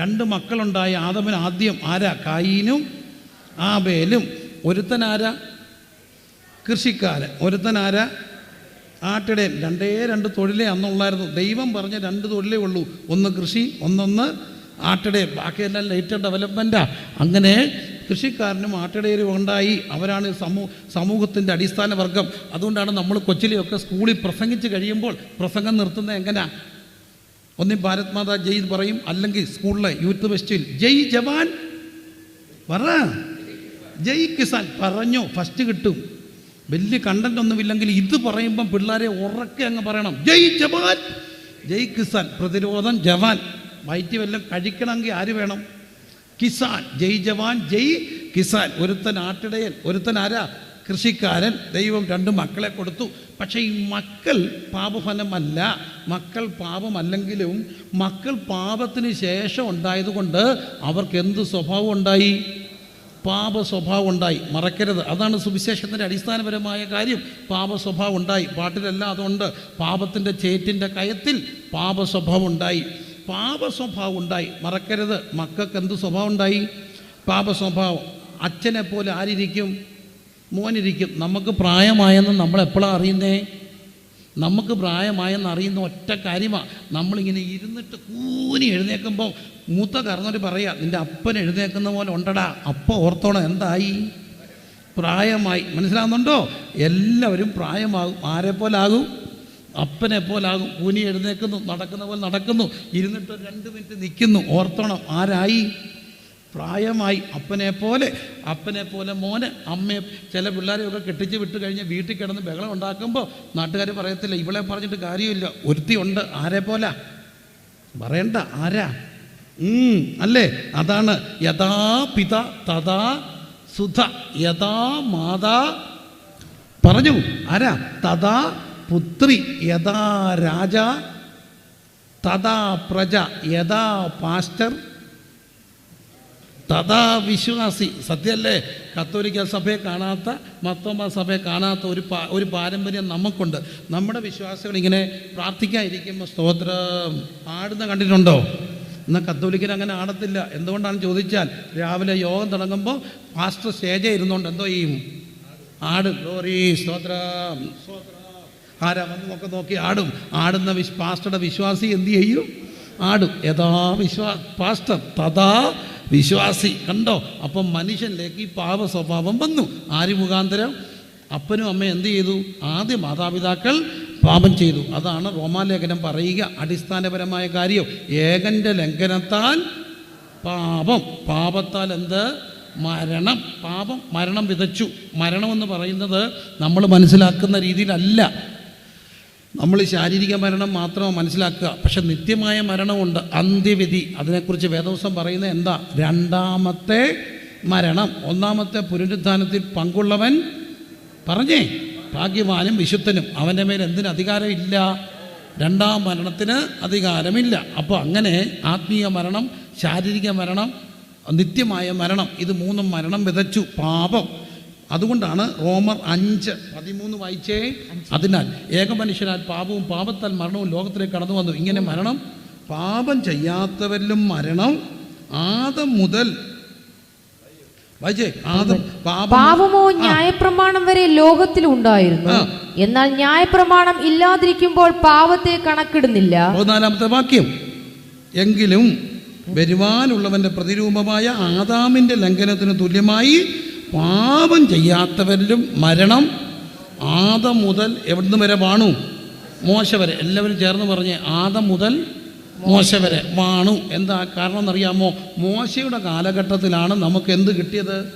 രണ്ട് മക്കളുണ്ടായ ആദമിന് ആദ്യം ആരാ? കായീനും ആബേലും. ഒരുത്തൻ ആരാ? കൃഷിക്കാരൻ. ഒരുത്തൻ ആരാ? ആട്ടിടയൻ. രണ്ടേ രണ്ട് തൊഴിലേ അന്നുള്ളായിരുന്നു. ദൈവം പറഞ്ഞ രണ്ട് തൊഴിലേ ഉള്ളൂ. ഒന്ന് കൃഷി ഒന്നൊന്ന് ആട്ടിടയൻ. ബാക്കിയെല്ലാം ലേറ്റർ ഡെവലപ്മെന്റാ അങ്ങനെ കൃഷിക്കാരനും ആട്ടിടയരും ഉണ്ടായി. അവരാണ് സമൂ സമൂഹത്തിന്റെ അടിസ്ഥാന വർഗം അതുകൊണ്ടാണ് നമ്മൾ കൊച്ചിലെയൊക്കെ സ്കൂളിൽ പ്രസംഗിച്ച് കഴിയുമ്പോൾ പ്രസംഗം നിർത്തുന്നത് എങ്ങനെയാ ഒന്നി ഭാരത് മാതാ ജയ് എന്ന് പറയും. അല്ലെങ്കിൽ സ്കൂളിലെ യൂത്ത് ഫെസ്റ്റിവൽ ജയ് ജവാൻ പറ. ജയ് കിസാൻ പറഞ്ഞോ ഫസ്റ്റ് കിട്ടും. വലിയ കണ്ടന്റ് ഒന്നുമില്ലെങ്കിൽ ഇത് പറയുമ്പം പിള്ളേരെ ഉറക്കെ അങ്ങ് പറയണം. ജയ് ജവാൻ ജയ് കിസാൻ പ്രതിരോധം ജവാൻ വയറ്റി വല്ലതും കഴിക്കണമെങ്കിൽ ആര് വേണം? കിസാൻ ജയ് ജവാൻ ജയ് കിസാൻ. ഒരുത്തൻ ആട്ടിടയൻ ഒരുത്തൻ ആരാ? കൃഷിക്കാരൻ ദൈവം രണ്ട് മക്കളെ കൊടുത്തു. പക്ഷേ ഈ മക്കൾ പാപഫലമല്ല. മക്കൾ പാപമല്ലെങ്കിലും മക്കൾ പാപത്തിന് ശേഷം ഉണ്ടായതുകൊണ്ട് അവർക്ക് എന്ത് സ്വഭാവം ഉണ്ടായി? പാപ സ്വഭാവം ഉണ്ടായി. മറക്കരുത്. അതാണ് സുവിശേഷത്തിന്റെ അടിസ്ഥാനപരമായ കാര്യം. പാപ സ്വഭാവം ഉണ്ടായി. പാട്ടിലെല്ലാം അതുകൊണ്ട് പാപത്തിന്റെ ചേറ്റിന്റെ കയത്തിൽ പാപ സ്വഭാവം ഉണ്ടായി. പാപ സ്വഭാവം ഉണ്ടായി. മറക്കരുത്. മക്കൾക്ക് എന്ത് സ്വഭാവം ഉണ്ടായി? പാപ സ്വഭാവം. അച്ഛനെ പോലെ ആരിരിക്കും? മോനിരിക്കും നമുക്ക് പ്രായമായെന്ന് നമ്മൾ എപ്പോഴാണ് അറിയുന്നേ? നമുക്ക് പ്രായമായെന്ന് അറിയുന്ന ഒറ്റ കാര്യമാണ് നമ്മളിങ്ങനെ ഇരുന്നിട്ട് കൂനി എഴുന്നേൽക്കുമ്പോൾ മൂത്ത കറന്നൊരു പറയുക നിന്റെ അപ്പൻ എഴുന്നേൽക്കുന്ന പോലെ ഉണ്ടടാ അപ്പം ഓർത്തോണം എന്തായി? പ്രായമായി. മനസ്സിലാകുന്നുണ്ടോ എല്ലാവരും പ്രായമാകും. ആരെപ്പോലാകും അപ്പനെ പോലാകും. കൂനി എഴുന്നേൽക്കുന്നു നടക്കുന്ന പോലെ നടക്കുന്നു. ഇരുന്നിട്ട് രണ്ട് മിനിറ്റ് നിൽക്കുന്നു. ഓർത്തോണം ആരായി? പ്രായമായി അപ്പനെ പോലെ അപ്പനെ പോലെ മോന് അമ്മയെ ചില പിള്ളേരെയൊക്കെ കെട്ടിച്ച് വിട്ട് കഴിഞ്ഞ് വീട്ടിൽ കിടന്ന് ബഹളം ഉണ്ടാക്കുമ്പോൾ നാട്ടുകാർ പറയത്തില്ല ഇവളെ പറഞ്ഞിട്ട് കാര്യമില്ല. ഒരുത്തി ഉണ്ട് ആരെ പോലെ? പറയണ്ട ആരാ? അല്ലേ? അതാണ് യഥാ പിത തഥാ സുധ യഥാ മാതാ. പറഞ്ഞു ആരാ? തഥാ പുത്രി യഥാ രാജ തഥാ പ്രജ യഥാ പാസ്റ്റർ തഥാ വിശ്വാസി. സത്യമല്ലേ കത്തോലിക്ക സഭയെ കാണാത്ത മത്തോമ സഭയെ കാണാത്ത ഒരു പാ ഒരു പാരമ്പര്യം നമുക്കുണ്ട്. നമ്മുടെ വിശ്വാസികൾ ഇങ്ങനെ പ്രാർത്ഥിക്കാതിരിക്കുമ്പോൾ സ്തോത്രം. പാടുന്ന കണ്ടിട്ടുണ്ടോ? എന്നാൽ കത്തോലിക്കന് അങ്ങനെ ആടത്തില്ല. എന്തുകൊണ്ടാണ് ചോദിച്ചാൽ രാവിലെ യോഗം തുടങ്ങുമ്പോൾ പാസ്റ്റർ സ്റ്റേജേ ഇരുന്നുകൊണ്ട് എന്തോ ചെയ്യും? ആടും. സ്തോത്രം സ്തോത്രം. ആരാ വന്ന് നോക്കി നോക്കി ആടും. ആടുന്ന വിശ് പാസ്റ്ററുടെ വിശ്വാസി എന്ത് ചെയ്യും? ആടും. യഥാ വിശ്വാ പാസ്റ്റർ തഥാ വിശ്വാസി. കണ്ടോ? അപ്പം മനുഷ്യനിലേക്ക് ഈ പാപ സ്വഭാവം വന്നു. ആര് മുഖാന്തരം? അപ്പനും അമ്മയും എന്ത് ചെയ്തു? ആദ്യ മാതാപിതാക്കൾ പാപം ചെയ്തു. അതാണ് റോമാലേഖനം പറയുക അടിസ്ഥാനപരമായ കാര്യം. ഏകന്റെ ലംഘനത്താൽ പാപം. പാപത്താൽ എന്ത്? മരണം. പാപം മരണം വിതച്ചു. മരണമെന്ന് പറയുന്നത് നമ്മൾ മനസ്സിലാക്കുന്ന രീതിയിലല്ല. നമ്മൾ ശാരീരിക മരണം മാത്രമാണ് മനസ്സിലാക്കുക. പക്ഷെ നിത്യമായ മരണമുണ്ട്. അന്ത്യവിധി. അതിനെക്കുറിച്ച് വേദവസം പറയുന്നത് എന്താ? രണ്ടാമത്തെ മരണം. ഒന്നാമത്തെ പുനരുദ്ധാനത്തിൽ പങ്കുള്ളവൻ പറഞ്ഞേ. ഭാഗ്യവാനും വിശുദ്ധനും. അവന്റെ മേൽ എന്തിന് അധികാരമില്ല? രണ്ടാം മരണത്തിന് അധികാരമില്ല. അപ്പോൾ അങ്ങനെ ആത്മീയ മരണം ശാരീരിക മരണം നിത്യമായ മരണം ഇത് മൂന്നും മരണം വിതച്ചു. പാപം. അതുകൊണ്ടാണ് റോമർ അഞ്ച് പതിമൂന്ന് വായിച്ചേ. അതിനാൽ ഏകമനുഷ്യനാൽ പാപവും പാപത്താൽ മരണവും ലോകത്തിലേക്ക് കടന്നു വന്നു. ഇങ്ങനെ മരണം പാപം ചെയ്യാത്തവരിലും മരണം. ആദം മുതൽ പാപമോ ന്യായപ്രമാണം വരെ ലോകത്തിൽ ഉണ്ടായിരുന്നു. എന്നാൽ ന്യായപ്രമാണം ഇല്ലാതിരിക്കുമ്പോൾ പാപത്തെ കണക്കിടുന്നില്ല. പതിനാലാമത്തെ വാക്യം എങ്കിലും വരുവാനുള്ളവന്റെ പ്രതിരൂപമായ ആദാമിന്റെ ലംഘനത്തിന് തുല്യമായി പാപം ചെയ്യാത്തവരിലും മരണം ആദം മുതൽ എവിടുന്ന് വരെ വാണു? മോശ വരെ. എല്ലാവരും ചേർന്ന് പറഞ്ഞ് ആദം മുതൽ മോശ വരെ വാണു. എന്താ കാരണം എന്നറിയാമോ? മോശയുടെ കാലഘട്ടത്തിലാണ് നമുക്ക് എന്ത് കിട്ടിയത്?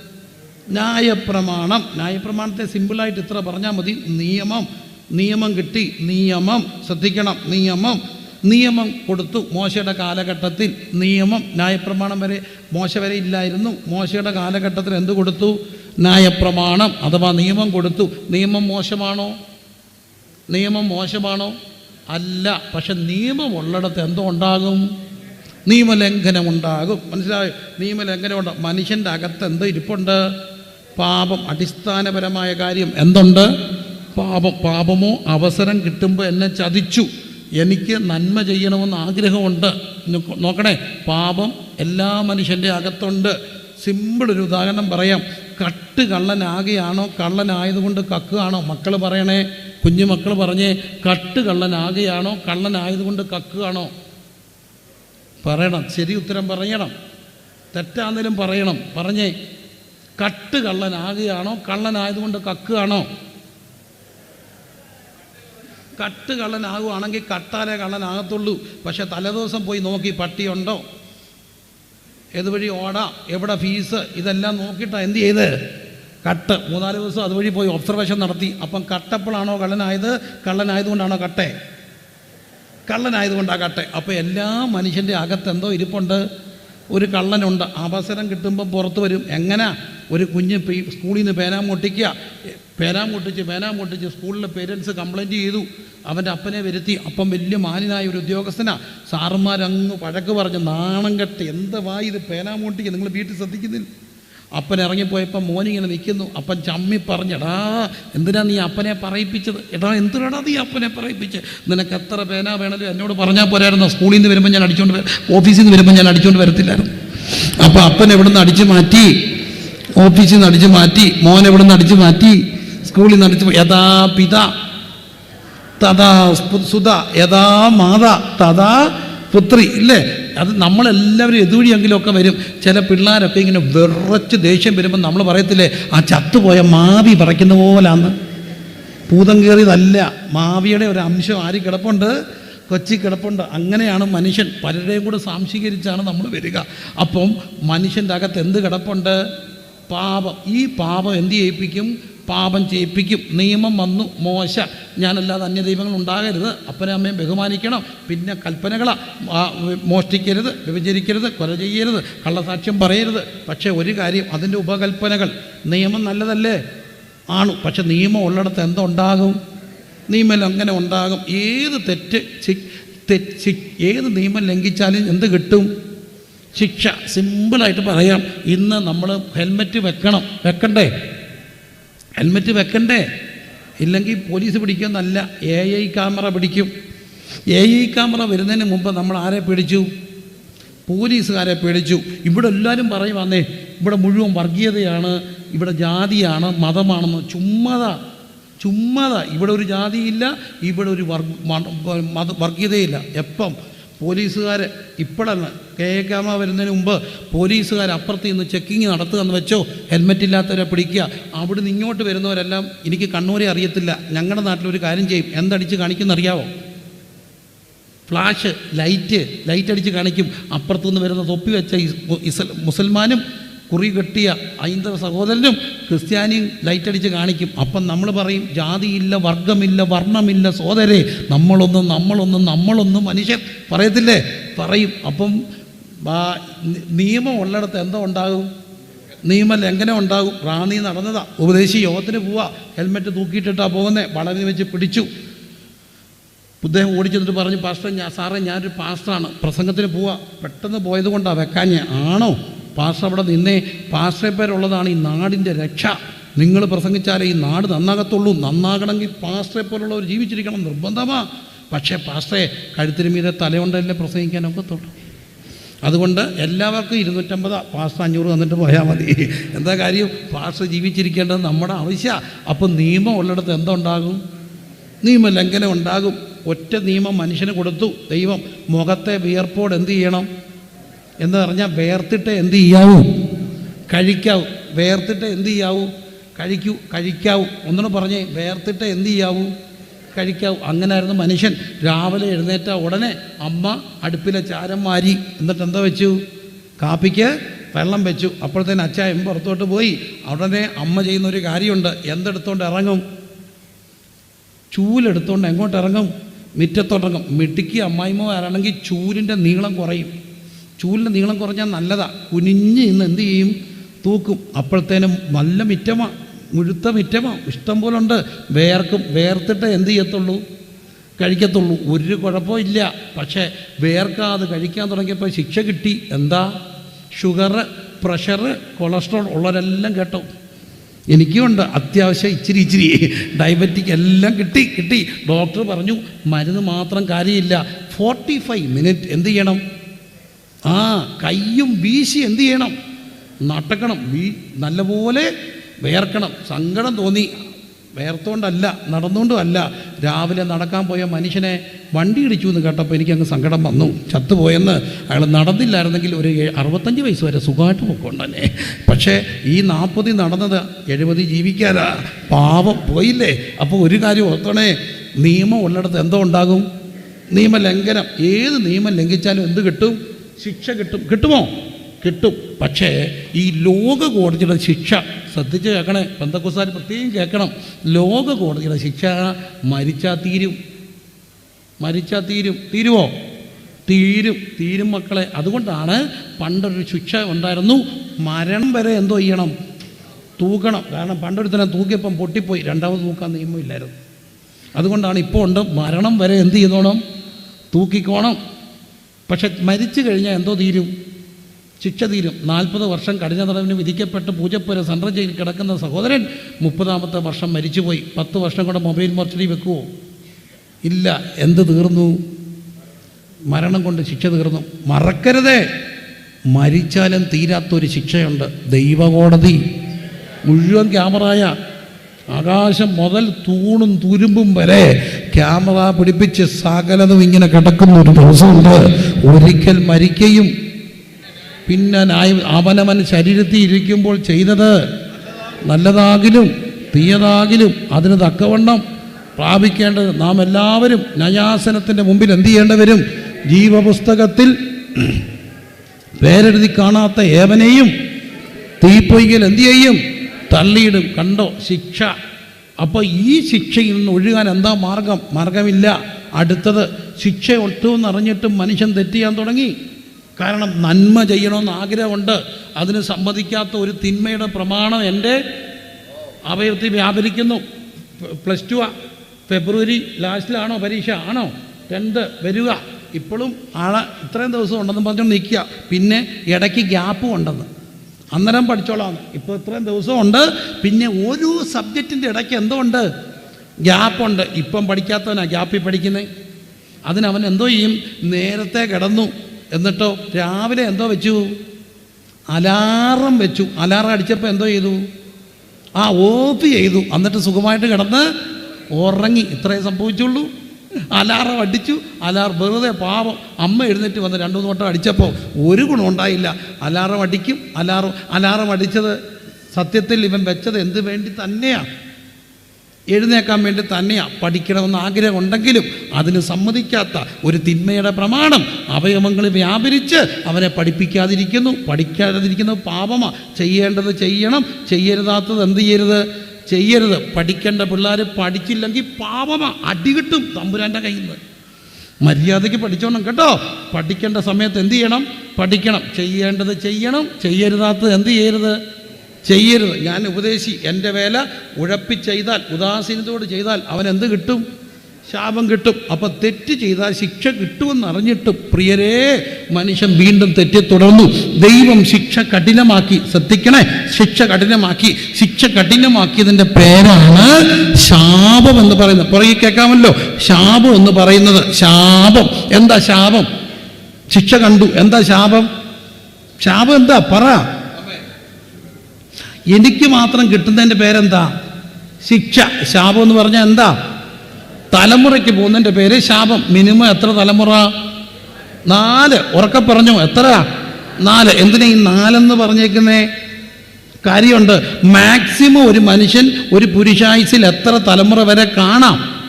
ന്യായപ്രമാണം. ന്യായപ്രമാണത്തെ സിമ്പിളായിട്ട് ഇത്ര പറഞ്ഞാൽ മതി. നിയമം. നിയമം കിട്ടി. നിയമം. ശ്രദ്ധിക്കണം. നിയമം. നിയമം കൊടുത്തു. മോശയുടെ കാലഘട്ടത്തിൽ നിയമം ന്യായപ്രമാണം വരെ മോശ വരെ ഇല്ലായിരുന്നു. മോശയുടെ കാലഘട്ടത്തിൽ എന്ത് കൊടുത്തു? ന്യായപ്രമാണം അഥവാ നിയമം കൊടുത്തു. നിയമം മോശമാണോ? നിയമം മോശമാണോ? അല്ല. പക്ഷെ നിയമമുള്ളിടത്ത് എന്തോ ഉണ്ടാകും നിയമലംഘനം ഉണ്ടാകും മനസ്സിലായോ? നിയമലംഘനം ഉണ്ടാകും മനുഷ്യന്റെ അകത്ത് എന്ത് ഇരിപ്പുണ്ട്? പാപം. അടിസ്ഥാനപരമായ കാര്യം എന്തുണ്ട്? പാപം. പാപമോ അവസരം കിട്ടുമ്പോൾ എന്നെ ചതിച്ചു. എനിക്ക് നന്മ ചെയ്യണമെന്ന് ആഗ്രഹമുണ്ട്. നോക്കണേ പാപം എല്ലാ മനുഷ്യന്റെ അകത്തുണ്ട്. സിമ്പിൾ ഒരു ഉദാഹരണം പറയാം. കട്ട് കള്ളനാകെയാണോ കള്ളനായതുകൊണ്ട് കക്കുകയാണോ? മക്കൾ പറയണേ കുഞ്ഞു മക്കൾ പറഞ്ഞേ കട്ട് കള്ളനാകെയാണോ കള്ളനായതുകൊണ്ട് കക്കുകയാണോ? പറയണം ശരി ഉത്തരം പറയണം. തെറ്റാന്നേലും പറയണം. പറഞ്ഞേ കട്ട് കള്ളനാകുകയാണോ കള്ളനായതുകൊണ്ട് കക്കുകയാണോ? കട്ട് കള്ളനാകുവാണെങ്കിൽ കട്ടാലേ കള്ളനാകത്തുള്ളൂ. പക്ഷെ തലേദിവസം പോയി നോക്കി പട്ടിയുണ്ടോ? ഏതുവഴി ഓടാം? എവിടെ ഫീസ്? ഇതെല്ലാം നോക്കിയിട്ടാണ് എന്ത് ചെയ്ത്? കട്ട്. മൂന്നാൽ ദിവസം അതുവഴി പോയി ഒബ്സർവേഷൻ നടത്തി. അപ്പം കട്ടപ്പോഴാണോ കള്ളനായത്? കള്ളനായതുകൊണ്ടാണോ കട്ടെ? കള്ളനായതുകൊണ്ടാണ് കട്ടെ. അപ്പോൾ എല്ലാ മനുഷ്യന്റെ അകത്ത് എന്തോ ഇരിപ്പുണ്ട്. ഒരു കള്ളനുണ്ട്. അവസരം കിട്ടുമ്പോൾ പുറത്ത് വരും. എങ്ങനെ? ഒരു കുഞ്ഞ് സ്കൂളിൽ നിന്ന് പേനാ മുട്ടിക്കുക പേനാ മുട്ടിച്ച് പേനാ മുട്ടിച്ച് സ്കൂളിലെ പേരൻസ് കംപ്ലൈന്റ് ചെയ്തു. അവന്റെ അപ്പനെ വരുത്തി. അപ്പം വലിയ മാന്യനായ ഒരു ഉദ്യോഗസ്ഥനാ. സാറന്മാരങ്ങ് വഴക്ക് പറഞ്ഞു നാണം കെട്ട് എന്തുവാ ഇത് പേനാ നിങ്ങൾ വീട്ടിൽ ശ്രദ്ധിക്കുന്നില്ല. അപ്പൻ ഇറങ്ങിപ്പോയപ്പോൾ മോനിങ്ങനെ നിൽക്കുന്നു. അപ്പൻ ചമ്മി പറഞ്ഞെടാ എന്തിനാ നീ അപ്പനെ പറയിപ്പിച്ചത്? എടാ എന്തിനാടാ നീ അപ്പനെ പറയിപ്പിച്ച്? നിനക്ക് എത്ര പേന വേണമല്ലോ എന്നോട് പറഞ്ഞാൽ പോരായിരുന്നു. സ്കൂളിൽ നിന്ന് വരുമ്പോൾ ഞാൻ അടിച്ചുകൊണ്ട് ഓഫീസിൽ നിന്ന് വരുമ്പോൾ ഞാൻ അടിച്ചുകൊണ്ട് വരത്തില്ലായിരുന്നു. അപ്പോൾ അപ്പൻ എവിടെ നിന്ന് അടിച്ചു മാറ്റി? ഓഫീസിൽ നിന്ന് അടിച്ചു മാറ്റി. മോൻ എവിടെ നിന്ന് അടിച്ചു മാറ്റി? സ്കൂളിൽ അടിച്ചു യഥാ പിത തഥാ സുത യഥാ മാത തഥാ പുത്രി ഇല്ലേ? അത് നമ്മളെല്ലാവരും എതുവഴിയെങ്കിലുമൊക്കെ വരും. ചില പിള്ളേരൊക്കെ ഇങ്ങനെ വിറച്ച് ദേഷ്യം വരുമ്പോൾ നമ്മൾ പറയത്തില്ലേ ആ ചത്തുപോയ മാവി പറയ്ക്കുന്ന പോലാന്ന്. ഭൂതം കയറിയതല്ല. മാവിയുടെ ഒരു അംശം ആര് കിടപ്പുണ്ട്? കൊച്ചി കിടപ്പുണ്ട്. അങ്ങനെയാണ് മനുഷ്യൻ പലരെയും കൂടെ സാംശീകരിച്ചാണ് നമ്മൾ വരിക. അപ്പം മനുഷ്യന്റെ അകത്ത് എന്ത് കിടപ്പുണ്ട്? പാപം. ഈ പാപം എന്ത് ചെയ്യിപ്പിക്കും? പാപം ചെയ്യിപ്പിക്കും. നിയമം വന്നു. മോശ. ഞാനല്ലാതെ അന്യ ദൈവങ്ങൾ ഉണ്ടാകരുത്. അപ്പനെ അമ്മയും ബഹുമാനിക്കണം. പിന്നെ കൽപ്പനകളാ. മോഷ്ടിക്കരുത്. വിഭജിക്കരുത് കൊല ചെയ്യരുത്. കള്ളസാക്ഷ്യം പറയരുത്. പക്ഷേ ഒരു കാര്യം അതിന്റെ ഉപകൽപ്പനകൾ. നിയമം നല്ലതല്ലേ? ആണ്. പക്ഷെ നിയമം ഉള്ളിടത്ത് എന്തുണ്ടാകും? നിയമം അങ്ങനെ ഉണ്ടാകും? ഏത് തെറ്റ് തെറ്റ് ഏത് നിയമം ലംഘിച്ചാലും എന്ത് കിട്ടും? ശിക്ഷ. സിമ്പിളായിട്ട് പറയാം. ഇന്ന് നമ്മൾ ഹെൽമെറ്റ് വെക്കണം. വെക്കണ്ടേ? ഹെൽമെറ്റ് വെക്കണ്ടേ? ഇല്ലെങ്കിൽ പോലീസ് പിടിക്കുമെന്നല്ല എ ഐ ക്യാമറ പിടിക്കും. എ ഐ ക്യാമറ വരുന്നതിന് മുമ്പ് നമ്മൾ ആരെ പിടിച്ചു? പോലീസുകാരെ പേടിച്ചു. ഇവിടെ എല്ലാവരും പറയും വന്നേ ഇവിടെ മുഴുവൻ വർഗീയതയാണ് ഇവിടെ ജാതിയാണ് മതമാണെന്ന്. ചുമ്മാതാ ചുമ്മാതാ. ഇവിടെ ഒരു ജാതിയില്ല ഇവിടെ ഒരു വർഗ മത- വർഗീയതയില്ല. എപ്പം? പോലീസുകാർ ഇപ്പോഴല്ല കെ എ ക്യാമ വരുന്നതിന് മുമ്പ് പോലീസുകാർ അപ്പുറത്ത് നിന്ന് ചെക്കിങ് നടത്തുക എന്ന് വെച്ചോ ഹെൽമെറ്റ് ഇല്ലാത്തവരെ പിടിക്കുക. അവിടുന്ന് ഇങ്ങോട്ട് വരുന്നവരെല്ലാം എനിക്ക് കണ്ണൂരെ അറിയത്തില്ല. ഞങ്ങളുടെ നാട്ടിലൊരു കാര്യം ചെയ്യും. എന്തടിച്ച് കാണിക്കുന്നറിയാവോ? ഫ്ലാഷ് ലൈറ്റ് ലൈറ്റ് അടിച്ച് കാണിക്കും. അപ്പുറത്തുനിന്ന് വരുന്ന തൊപ്പി വെച്ച മുസൽമാനും കുറി കെട്ടിയ ഹൈന്ദവ സഹോദരനും ക്രിസ്ത്യാനിയും ലൈറ്റടിച്ച് കാണിക്കും. അപ്പം നമ്മൾ പറയും ജാതിയില്ല വർഗമില്ല വർണമില്ല സോദരെ നമ്മളൊന്നും നമ്മളൊന്നും നമ്മളൊന്നും മനുഷ്യൻ. പറയത്തില്ലേ? പറയും. അപ്പം നിയമം ഉള്ളിടത്ത് എന്തോ ഉണ്ടാകും? നിയമലംഘനം ഉണ്ടാകും? റാന്നി നടന്നതാ. ഉപദേശി യോഗത്തിന് പോവാ. ഹെൽമെറ്റ് തൂക്കിയിട്ടിട്ടാ പോകുന്നേ. വളരെ വെച്ച് പിടിച്ചു. അദ്ദേഹം ഓടിച്ചെന്നിട്ട് പറഞ്ഞു പാസ്റ്റർ ഞാൻ സാറേ ഞാനൊരു പാസ്റ്ററാണ്. പ്രസംഗത്തിന് പോവാ. പെട്ടെന്ന് പോയത് കൊണ്ടാണ് വെക്കാഞ്ഞ ആണോ? പാസ്റ്റർ അവിടെ നിന്നേ പാസ്റ്ററെ പേരുള്ളതാണ് ഈ നാടിന്റെ രക്ഷ. നിങ്ങൾ പ്രസംഗിച്ചാലേ ഈ നാട് നന്നാകത്തുള്ളൂ. നന്നാകണമെങ്കിൽ പാസ്റ്ററെ ജീവിച്ചിരിക്കണം നിർബന്ധമാണ് പക്ഷേ പാസ്റ്ററെ കഴുത്തിന് മീതെ തലയുണ്ടല്ലേ പ്രസംഗിക്കാൻ ഒക്കത്തുള്ളൂ അതുകൊണ്ട് എല്ലാവർക്കും ഇരുന്നൂറ്റമ്പത്. പാസ്റ്റർ അഞ്ഞൂറ് തന്നിട്ട് പോയാൽ മതി. എന്താ കാര്യം? പാസ്റ്റർ ജീവിച്ചിരിക്കേണ്ടത് നമ്മുടെ ആവശ്യമാണ് അപ്പം നിയമം ഉള്ളിടത്ത് എന്തുണ്ടാകും? നിയമലംഘനം ഉണ്ടാകും. ഒറ്റ നിയമം മനുഷ്യന് കൊടുത്തു. ദൈവം മുഖത്തെ വിയർപ്പോട് എന്ത് ചെയ്യണം? എന്ന് പറഞ്ഞാൽ വേർത്തിട്ട് എന്ത് ചെയ്യാവൂ? കഴിക്കാവൂ. വേർത്തിട്ട് എന്ത് ചെയ്യാവൂ? കഴിക്കൂ കഴിക്കാവൂ. ഒന്നുകൂടെ പറഞ്ഞേ വേർത്തിട്ട് എന്ത് ചെയ്യാവൂ? കഴിക്കാവൂ. അങ്ങനായിരുന്നു മനുഷ്യൻ. രാവിലെ എഴുന്നേറ്റ ഉടനെ അമ്മ അടുപ്പിലെ ചാരം മാരി എന്നിട്ട് എന്താ വെച്ചു? കാപ്പിക്ക് വെള്ളം വെച്ചു. അപ്പോഴത്തേന് അച്ചായം പുറത്തോട്ട് പോയി. ഉടനെ അമ്മ ചെയ്യുന്ന ഒരു കാര്യമുണ്ട്. എന്തെടുത്തോണ്ട് ഇറങ്ങും? ചൂലെടുത്തോണ്ട് എങ്ങോട്ട് ഇറങ്ങും? മിട്ടിക്ക് മിടുക്കി അമ്മായിമ്മമാരാണെങ്കിൽ ചൂലിന്റെ നീളം കുറയും. ചൂലിന്റെ നീളം കുറഞ്ഞാൽ നല്ലതാ. കുനിഞ്ഞ് ഇന്ന് എന്ത് ചെയ്യും? തൂക്കും. അപ്പോഴത്തേനും നല്ല മിറ്റമാണ് മുഴുത്ത മിറ്റമാണ് ഇഷ്ടം പോലെ ഉണ്ട് വേർക്കും. വേർത്തിട്ട് എന്ത് ചെയ്യത്തുള്ളൂ? കഴിക്കത്തുള്ളൂ. ഒരു കുഴപ്പമില്ല പക്ഷേ വേർക്കാതെ കഴിക്കാൻ തുടങ്ങിയപ്പോൾ ശിക്ഷ കിട്ടി. എന്താ? ഷുഗർ പ്രഷർ കൊളസ്ട്രോൾ ഉള്ളവരെല്ലാം കേട്ടോ. എനിക്കും ഉണ്ട്. അത്യാവശ്യം ഇച്ചിരി ഇച്ചിരി ഡയബറ്റിക് എല്ലാം കിട്ടി കിട്ടി. ഡോക്ടർ പറഞ്ഞു മരുന്ന് മാത്രം കാര്യമില്ല. ഫോർട്ടി ഫൈവ് മിനിറ്റ് എന്ത് ചെയ്യണം? ആ കയ്യും വീശി എന്ത് ചെയ്യണം? നടക്കണം വീ നല്ലപോലെ വേർക്കണം. സങ്കടം തോന്നി. വേർത്തോണ്ടല്ല നടന്നുകൊണ്ടും അല്ല രാവിലെ നടക്കാൻ പോയ മനുഷ്യനെ വണ്ടി ഇടിച്ചു എന്ന് കേട്ടപ്പോൾ എനിക്കങ്ങ് സങ്കടം വന്നു. ചത്തുപോയെന്ന്. അയാൾ നടന്നില്ലായിരുന്നെങ്കിൽ ഒരു അറുപത്തഞ്ച് വയസ്സ് വരെ സുഖമായിട്ട് പൊക്കോണ്ടന്നെ പക്ഷേ ഈ നാൽപ്പത് നടന്നത് എഴുപത് ജീവിക്കാനാ. പാവം പോയില്ലേ? അപ്പോൾ ഒരു കാര്യം ഓർത്തണേ. നിയമം ഉള്ളിടത്ത് എന്തോ ഉണ്ടാകും? നിയമലംഘനം. ഏത് നിയമം ലംഘിച്ചാലും എന്ത് കിട്ടും? ശിക്ഷ കിട്ടും. കിട്ടുമോ? കിട്ടും. പക്ഷേ ഈ ലോക കോടതിയുടെ ശിക്ഷ ശ്രദ്ധിച്ച് കേൾക്കണേ. പന്തക്കുസാരി പ്രത്യേകം കേൾക്കണം. ലോക കോടതിയുടെ ശിക്ഷ മരിച്ചാൽ തീരും. മരിച്ചാൽ തീരും. തീരുമോ തീരും. തീരും മക്കളെ. അതുകൊണ്ടാണ് പണ്ടൊരു ശിക്ഷ ഉണ്ടായിരുന്നു. മരണം വരെ എന്തോ ചെയ്യണം? തൂക്കണം. കാരണം പണ്ടൊരുത്തനെ തൂക്കിയപ്പം പൊട്ടിപ്പോയി. രണ്ടാമത് തൂക്കാൻ നിയമമില്ലായിരുന്നു. അതുകൊണ്ടാണ് ഇപ്പോൾ ഉണ്ട്. മരണം വരെ എന്ത് ചെയ്തോണം? തൂക്കിക്കോണം. പക്ഷെ മരിച്ചു കഴിഞ്ഞാൽ എന്തോ തീരും? ശിക്ഷ തീരും. നാൽപ്പത് വർഷം കഠിന തടവിന് വിധിക്കപ്പെട്ട് പൂജപ്പുര സെൻട്രൽ കിടക്കുന്ന സഹോദരൻ മുപ്പതാമത്തെ വർഷം മരിച്ചുപോയി. പത്ത് വർഷം കൂടെ മൊബൈൽ മോർച്ചറി വെക്കുമോ ഇല്ല. എന്ത് തീർന്നു? മരണം കൊണ്ട് ശിക്ഷ തീർന്നു. മറക്കരുതേ. മരിച്ചാലും തീരാത്തൊരു ശിക്ഷയുണ്ട്. ദൈവകോടതി. മുഴുവൻ ക്യാമറായ. ആകാശം മുതൽ തൂണും തുരുമ്പും വരെ ക്യാമറ പിടിപ്പിച്ച് സകലതും ഇങ്ങനെ കിടക്കുന്ന ഒരു ദിവസമുണ്ട് ഒരിക്കൽ മരിക്കയും പിന്നെ അവനവൻ ശരീരത്തിൽ ഇരിക്കുമ്പോൾ ചെയ്തത് നല്ലതാകിലും തീയതാകിലും അതിന് തക്കവണ്ണം പ്രാപിക്കേണ്ടത് നാം എല്ലാവരും നയാസനത്തിന്റെ മുമ്പിൽ എന്ത് ചെയ്യേണ്ടവരും ജീവപുസ്തകത്തിൽ പേരെഴുതി കാണാത്ത ഏവനെയും തീപ്പൊയ്കൽ എന്ത് ചെയ്യും? തള്ളിയിടും. കണ്ടോ? ശിക്ഷ. അപ്പോൾ ഈ ശിക്ഷയിൽ നിന്ന് ഒഴുകാൻ എന്താ മാർഗം? മാർഗമില്ല. അടുത്തത് ശിക്ഷ ഒട്ടുമെന്ന് അറിഞ്ഞിട്ടും മനുഷ്യൻ തെറ്റ് ചെയ്യാൻ തുടങ്ങി. കാരണം നന്മ ചെയ്യണമെന്ന് ആഗ്രഹമുണ്ട്. അതിന് സമ്മതിക്കാത്ത ഒരു തിന്മയുടെ പ്രമാണം എന്റെ അവയവത്തിൽ വ്യാപരിക്കുന്നു. പ്ലസ് ടു ഫെബ്രുവരി ലാസ്റ്റിലാണോ പരീക്ഷ? ആണോ? ടെൻത്ത് വരിക. ഇപ്പോഴും ആളെ ഇത്രയും ദിവസം ഉണ്ടെന്ന് പറഞ്ഞുകൊണ്ട് നിൽക്കുക. പിന്നെ ഇടയ്ക്ക് ഗ്യാപ്പും ഉണ്ടെന്ന്. അന്നേരം പഠിച്ചോളാം. ഇപ്പോൾ ഇത്രയും ദിവസമുണ്ട്. പിന്നെ ഒരു സബ്ജക്റ്റിന്റെ ഇടയ്ക്ക് എന്തോ ഉണ്ട്. ഗ്യാപ്പുണ്ട് ഇപ്പം പഠിക്കാത്തവനാ ഗ്യാപ്പിൽ പഠിക്കുന്നത് അതിനവൻ എന്തോ ചെയ്യും? നേരത്തെ കിടന്നു. എന്നിട്ടോ രാവിലെ എന്തോ വെച്ചു? അലാറം വെച്ചു. അലാറം അടിച്ചപ്പോൾ എന്തോ ചെയ്തു? ആ ഓഫ് ചെയ്തു. എന്നിട്ട് സുഖമായിട്ട് കിടന്ന് ഉറങ്ങി. ഇത്രയും സംഭവിച്ചുള്ളൂ. അലാറം അടിച്ചു അലാർ വെറുതെ പാവം അമ്മ എഴുന്നേറ്റ് വന്ന് രണ്ടു മൂന്ന് വട്ടം അടിച്ചപ്പോൾ ഒരു ഗുണം ഉണ്ടായില്ല. അലാറം അടിക്കും അലാറം അലാറം അടിച്ചത് സത്യത്തിൽ ഇവൻ വെച്ചത് എന്ത് വേണ്ടി തന്നെയാണ് എഴുന്നേക്കാൻ വേണ്ടി തന്നെയാണ് പഠിക്കണമെന്ന് ആഗ്രഹം ഉണ്ടെങ്കിലും അതിന് സമ്മതിക്കാത്ത ഒരു തിന്മയുടെ പ്രമാണം അവയവങ്ങൾ വ്യാപരിച്ച് അവനെ പഠിപ്പിക്കാതിരിക്കുന്നു. പഠിക്കാതിരിക്കുന്നത് പാപമാണ് ചെയ്യേണ്ടത് ചെയ്യണം ചെയ്യരുതാത്തത് എന്ത് ചെയ്യരുത്? ചെയ്യരുത്. പഠിക്കേണ്ട പിള്ളേർ പഠിച്ചില്ലെങ്കിൽ അടി അടികിട്ടും തമ്പുരാന്റെ കയ്യിൽ നിന്ന്. മര്യാദയ്ക്ക് പഠിച്ചോണം കേട്ടോ. പഠിക്കേണ്ട സമയത്ത് എന്ത് ചെയ്യണം? പഠിക്കണം. ചെയ്യേണ്ടത് ചെയ്യണം. ചെയ്യരുതാത്തത് എന്ത് ചെയ്യരുത്? ചെയ്യരുത്. ഞാൻ ഉപദേശി. എന്റെ വേല ഉഴപ്പി ചെയ്താൽ ഉദാസീനത്തോട് ചെയ്താൽ അവൻ എന്ത് കിട്ടും? ശാപം കിട്ടും. അപ്പം തെറ്റ് ചെയ്താൽ ശിക്ഷ കിട്ടുമെന്ന് അറിഞ്ഞിട്ട് പ്രിയരെ മനുഷ്യൻ വീണ്ടും തെറ്റി തുടർന്നു. ദൈവം ശിക്ഷ കഠിനമാക്കി. ശ്രദ്ധിക്കണേ ശിക്ഷ കഠിനമാക്കി. ശിക്ഷ കഠിനമാക്കിയതിന്റെ പേരാണ് ശാപം എന്ന് പറയുന്നത്. പുറകെ കേൾക്കാമല്ലോ. ശാപം എന്ന് പറയുന്നത് ശാപം. എന്താ ശാപം? ശിക്ഷ കണ്ടു. എന്താ ശാപം? ശാപം എന്താ? പറ. എനിക്ക് മാത്രം കിട്ടുന്നതിന്റെ പേരെന്താ? ശിക്ഷ. ശാപം എന്ന് പറഞ്ഞാൽ എന്താ? തലമുറയ്ക്ക് പോകുന്നതിന്റെ പേര് ശാപം. മിനിമം എത്ര തലമുറ? നാല്. ഉറക്കെ പറഞ്ഞു എത്ര? നാല്. എന്തിനാ ഈ നാലെന്ന് പറഞ്ഞേക്കുന്നേ? കാര്യമുണ്ട്. മാക്സിമം ഒരു മനുഷ്യൻ ഒരു പുരുഷായുസിൽ എത്ര തലമുറ വരെ കാണാം?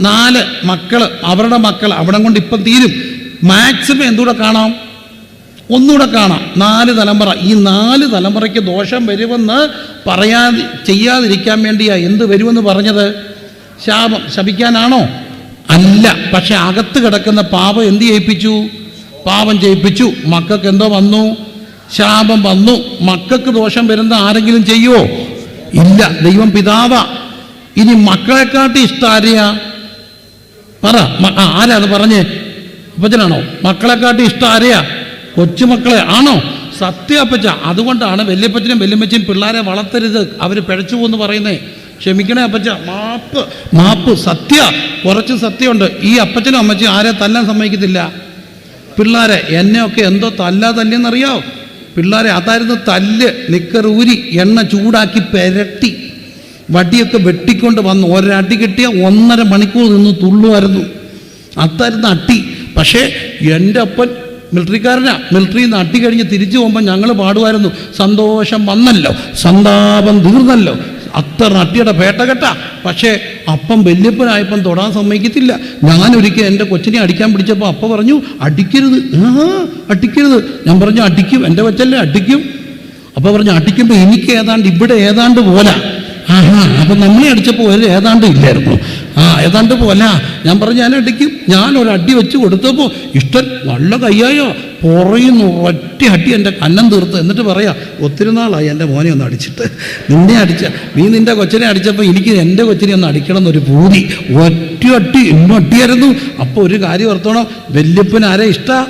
നാല്. മക്കൾ അവരുടെ മക്കൾ അവിടെ കൊണ്ട് ഇപ്പം തീരും. മാക്സിമം എന്തുകൂടെ കാണാം? ഒന്നുകൂടെ കാണാം. നാല് തലമുറ. ഈ നാല് തലമുറയ്ക്ക് ദോഷം വരുമെന്ന് പറയാതി ചെയ്യാതിരിക്കാൻ വേണ്ടിയാ എന്ത് വരുമെന്ന് പറഞ്ഞത്? ശാപം. ശപിക്കാനാണോ? അല്ല. പക്ഷെ അകത്ത് കിടക്കുന്ന പാപം എന്ത് ചെയ്യിപ്പിച്ചു? പാപം ചെയ്യിപ്പിച്ചു. മക്കൾക്ക് എന്തോ വന്നു? ശാപം വന്നു. മക്കൾക്ക് ദോഷം വരുന്ന ആരെങ്കിലും ചെയ്യുവോ? ഇല്ല. ദൈവം പിതാവ. ഇനി മക്കളെക്കാട്ടി ഇഷ്ടം പറ. ആരാ അത് പറഞ്ഞേ? അപ്പച്ചനാണോ? മക്കളെക്കാട്ടി ഇഷ്ടം കൊച്ചുമക്കളെ. ആണോ? സത്യ അപ്പച്ച. അതുകൊണ്ടാണ് വല്യപ്പച്ചനും വല്യമ്മച്ചനും പിള്ളേരെ വളർത്തരുത്. അവർ പിഴച്ചു പോകുന്നു പറയുന്നേ. ക്ഷമിക്കണേ അപ്പച്ച. മാപ്പ്. മാപ്പ്. സത്യ. കുറച്ച് സത്യമുണ്ട്. ഈ അപ്പച്ചനും അമ്മച്ചും ആരെ തല്ലാൻ സമ്മതിക്കത്തില്ല? പിള്ളേരെ എന്നെയൊക്കെ എന്തോ തല്ലാ തല്ലിയെന്നറിയോ പിള്ളേരെ അതായിരുന്നു തല്ല്. നിക്കറൂരി എണ്ണ ചൂടാക്കി പെരട്ടി. വടിയൊക്കെ വെട്ടിക്കൊണ്ട് വന്ന് ഒരടി കിട്ടിയ ഒന്നര മണിക്കൂർ നിന്ന് തുള്ളുമായിരുന്നു. അത്തായിരുന്നു അട്ടി. പക്ഷേ എന്റെ അപ്പൻ മിലിറ്ററിക്കാരനാ. മിലിറ്ററിയിൽ നിന്ന് അട്ടി കഴിഞ്ഞ് തിരിച്ചു പോകുമ്പോൾ ഞങ്ങൾ പാടുമായിരുന്നു. സന്തോഷം വന്നല്ലോ. സന്താപം തീർന്നല്ലോ. അത്ര നട്ടിയുടെ പേട്ട കെട്ട. പക്ഷേ അപ്പം വല്യപ്പനായപ്പം തൊടാൻ സമ്മതിക്കത്തില്ല. ഞാൻ ഒരിക്കൽ എന്റെ കൊച്ചിനെ അടിക്കാൻ പിടിച്ചപ്പോൾ അപ്പ പറഞ്ഞു അടിക്കരുത്. ആ അടിക്കരുത്. ഞാൻ പറഞ്ഞു അടിക്കും. എന്റെ കൊച്ചല്ലേ അടിക്കും. അപ്പോൾ പറഞ്ഞു അടിക്കുമ്പോൾ എനിക്ക് ഏതാണ്ട് ഇവിടെ ഏതാണ്ട് പോല ആഹാ അപ്പം നമ്മളെ അടിച്ചപ്പോൾ ഒരു ഏതാണ്ട് ഇല്ലായിരുന്നു. ആ ഏതാണ്ട് പോല ഞാൻ പറഞ്ഞു ഞാൻ അടിക്കും ഞാൻ ഒരു അടി വെച്ച് കൊടുത്തപ്പോൾ ഇഷ്ടം നല്ല കയ്യായോ? പുറയുന്നു ഒറ്റ അടി എന്റെ കന്നം തീർത്ത്. എന്നിട്ട് പറയാ ഒത്തിരി നാളായി എന്റെ മോനെ ഒന്ന് അടിച്ചിട്ട്. നിന്നെ അടിച്ച നീ നിന്റെ കൊച്ചിനെ അടിച്ചപ്പോൾ എനിക്ക് എന്റെ കൊച്ചിനെ ഒന്ന് അടിക്കണം എന്നൊരു പൂതി. ഒറ്റ അട്ടി ഇന്നും അട്ടിയായിരുന്നു അപ്പോൾ ഒരു കാര്യം ഓർത്തോണം വല്യപ്പൻ ആരെ ഇഷ്ടാ?